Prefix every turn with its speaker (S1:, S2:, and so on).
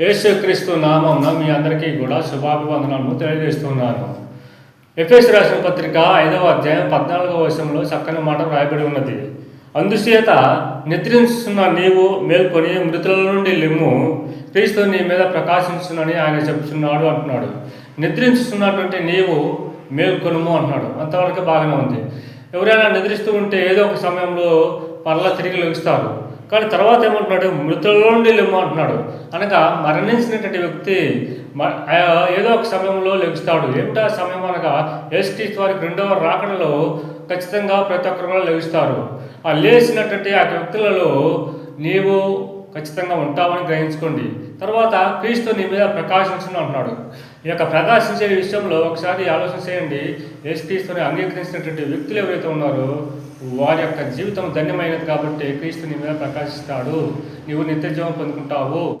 S1: యేసుక్రీస్తు నామం మీ అందరికీ కూడా శుభాభివందనాలను తెలియజేస్తున్నాను. ఎఫ్ఎస్ రాసిన పత్రిక ఐదవ అధ్యాయం పద్నాలుగవ వర్షంలో చక్కని మాట రాయబడి ఉన్నది. అందుచేత నిద్రించున్న నీవు మేల్కొని మృతుల నుండి లిమ్ము క్రీస్తు నీ మీద ప్రకాశించునని ఆయన చెప్తున్నాడు అంటున్నాడు. నిద్రించుతున్నటువంటి నీవు మేల్కొనుము అంటున్నాడు. అంతవరకు బాగానే ఉంది. ఎవరైనా నిద్రిస్తూ ఉంటే ఏదో ఒక సమయంలో పర్ల తిరిగి లభిస్తారు కానీ తర్వాత ఏమంటున్నాడు? మృతుల నుండి లెమ్ము అంటున్నాడు. అనగా మరణించినటువంటి వ్యక్తి మ- ఏదో ఒక సమయంలో లెగుస్తాడు ఏమిటా సమయం? అనగా ఎస్టీ వారికి రెండవ రాకడలో ఖచ్చితంగా ప్రతి ఒక్కరు కూడా లెగుస్తారు ఆ లేచినటువంటి ఆ వ్యక్తులలో నీవు ఖచ్చితంగా ఉంటామని గ్రహించుకోండి. తర్వాత క్రీస్తు నీ మీద ప్రకాశించను అంటున్నాడు. ఈ యొక్క ప్రకాశించే విషయంలో ఒకసారి ఆలోచన చేయండి. యేసుక్రీస్తుని అంగీకరించినటువంటి వ్యక్తులు ఎవరైతే ఉన్నారో వారి యొక్క జీవితం ధన్యమైనది కాబట్టి క్రీస్తు నీ మీద ప్రకాశిస్తాడు. నీవు నిత్యజీవం పొందుకుంటావు.